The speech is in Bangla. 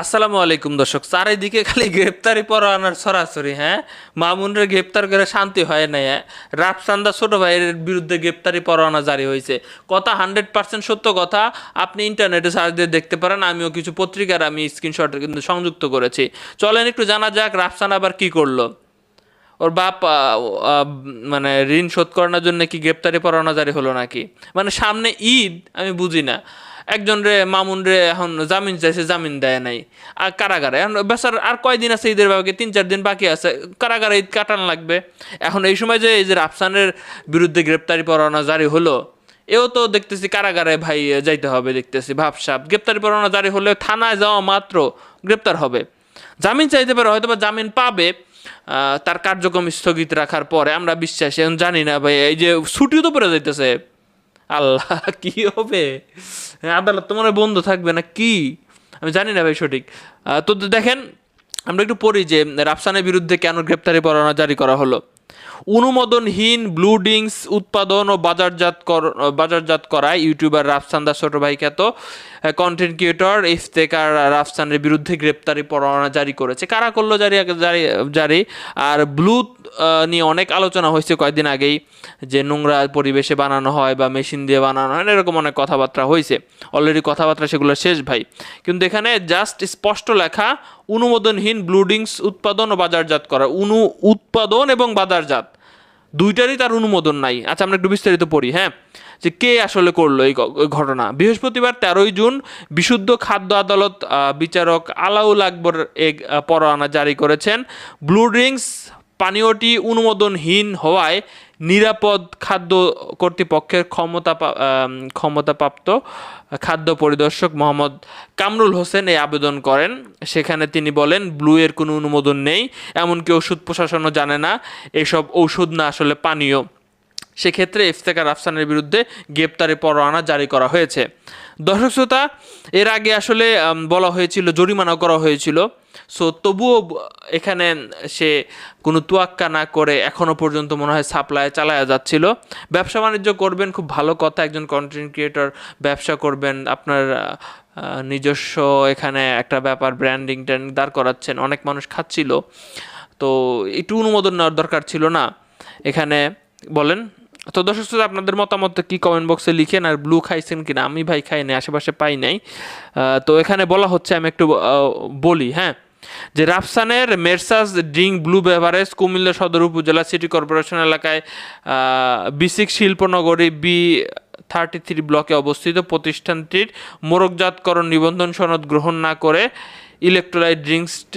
আসসালামু আলাইকুম দর্শক। চারিদিকে খালি গ্রেপ্তারি পরোয়ানার সরাসরি হ্যাঁ? মামুনরে গ্রেপ্তার করে শান্তি হয় নাই হ্যাঁ? রাফসান্দা ছোট ভাইয়ের বিরুদ্ধে গ্রেপ্তারি পরোয়ানা জারি হয়েছে। কথা হান্ড্রেড পার্সেন্ট সত্য কথা, আপনি ইন্টারনেটে সার্চ দিয়ে দেখতে পারেন, আমিও কিছু পত্রিকার আমি স্ক্রিনশট কিন্তু সংযুক্ত করেছি। চলেন একটু জানা যাক রাফসান আবার কি করল। ওর বাপ মানে ঋণ শোধ করানোর জন্য কি গ্রেপ্তারি পরোয়ানা জারি হলো নাকি? মানে সামনে ঈদ, আমি বুঝি না। একজন রে, মামুন রে, এখন জামিন চাইছে, জামিন দেয় নাই। আর কারাগারে, এখন বেচার আর কয়দিন আছে ঈদের বাবাকে তিন, চার দিন বাকি আছে। কারাগারে ঈদ কাটান লাগবে। এখন এই সময় যে এই যে রাফসানের বিরুদ্ধে গ্রেপ্তারি পরোয়ানা জারি হলো, এও তো দেখতেছি কারাগারে ভাই যাইতে হবে দেখতেছি, ভাবসাব। গ্রেপ্তারি পরোয়ানা জারি হলে থানায় যাওয়া মাত্র গ্রেপ্তার হবে। জামিন চাইতে পারে হয়তো বা জামিন পাবে তার কার্যক্রম স্থগিত রাখার পরে, আমরা বিশ্বাসী, এখন জানি না ভাই, এই যে ছুটিও তো পড়ে যাইতেছে। আল্লাহ কি হবে? হ্যাঁ, আদালত তোমার বন্ধ থাকবে না কি? আমি জানি না ভাই সঠিক। তো দেখেন আমরা একটু পড়ি যে রাফসানের বিরুদ্ধে কেন গ্রেপ্তারি পরোয়ানা জারি করা হলো। অনুমোদনহীন ব্লু ডিংস উৎপাদন ও বাজারজাত বাজারজাত করায় ইউটিউবার রাফসান দাস ছোট ভাই খ্যাত কন্টেন্ট ক্রিয়েটর ইফতেকার রাফসানের বিরুদ্ধে গ্রেপ্তারি পরোয়ানা জারি করেছে। কারা করল জারি জারি জারি? আর ব্লু নিয়ে অনেক আলোচনা হয়েছে কয়েকদিন আগেই, যে নোংরা পরিবেশে বানানো হয় বা মেশিন দিয়ে বানানো হয়, এরকম অনেক কথাবার্তা হয়েছে। অলরেডি কথাবার্তা সেগুলো শেষ ভাই। কিন্তু এখানে জাস্ট স্পষ্ট লেখা অনুমোদনহীন ব্লুডিংস উৎপাদন ও বাজারজাত করা। অনু উৎপাদন এবং বাজারজাত। দুইটারই তার অনুমোদন নাই। আচ্ছা আমরা একটু বিস্তারিত পড়ি হ্যাঁ? যে কে আসলে করল এই ঘটনা? বৃহস্পতিবার তেরোই জুন বিশুদ্ধ খাদ্য আদালত বিচারক আলাউল আকবর এক পরোয়ানা জারি করেছেন। ব্লু ড্রিঙ্কস পানীয়টি অনুমোদনহীন হওয়ায় নিরাপদ খাদ্য কর্তৃপক্ষের ক্ষমতা ক্ষমতাপ্রাপ্ত খাদ্য পরিদর্শক মোহাম্মদ কামরুল হোসেন এই আবেদন করেন। সেখানে তিনি বলেন ব্লু এর কোনো অনুমোদন নেই, এমনকি ওষুধ প্রশাসনও জানে না, এসব ঔষধ না আসলে পানীয়। সেক্ষেত্রে ইফতেকার আফসানের বিরুদ্ধে গ্রেপ্তারি পরোয়ানা জারি করা হয়েছে। দর্শক শ্রোতা, এর আগে আসলে বলা হয়েছিল, জরিমানা করা হয়েছিল। সো তবুও এখানে সে কোনো তুয়াক্কা না করে এখনও পর্যন্ত মনে হয় সাপ্লাই চালায়া যাচ্ছিল। ব্যবসা বাণিজ্য করবেন খুব ভালো কথা একজন কন্টেন্ট ক্রিয়েটর ব্যবসা করবেন আপনার নিজস্ব এখানে একটা ব্যাপার ব্র্যান্ডিং ট্যান্ডিং দাঁড় করাচ্ছেন অনেক মানুষ খাচ্ছিল। তো একটু অনুমোদন নেওয়ার দরকার ছিল না। এখানে বলেন তো দর্শক শ্রোতা, আপনাদের মতামত কি কমেন্ট বক্সে লিখেন আর ব্লু খাইছেন কিনা? আমি ভাই খাই নাই আশেপাশে পাই নাই। তো এখানে বলা হচ্ছে আমি একটু বলি হ্যাঁ? যে রাফসানের মেরসাস ড্রিঙ্ক ব্লু বেভারেজ কুমিল্লা সদর উপজেলা সিটি কর্পোরেশন এলাকায় বিসিক শিল্পনগরী বি থার্টি থ্রি ব্লকে অবস্থিত প্রতিষ্ঠানটির মোরকজাতকরণ নিবন্ধন সনদ গ্রহণ না করে ইলেকট্রোলাইট ড্রিঙ্কসটি